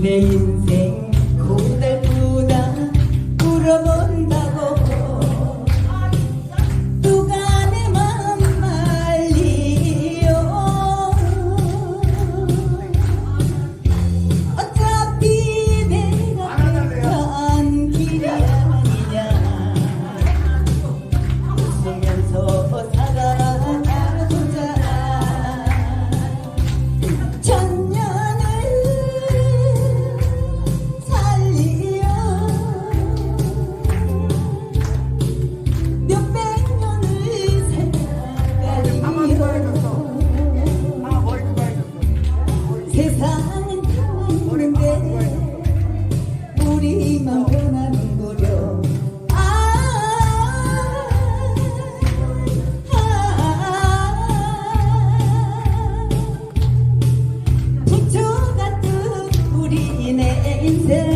내 인생 고달프다. 울어본다. 우리만 변하는 려 아아 아, 아. 부처 같은 우리 내 인생.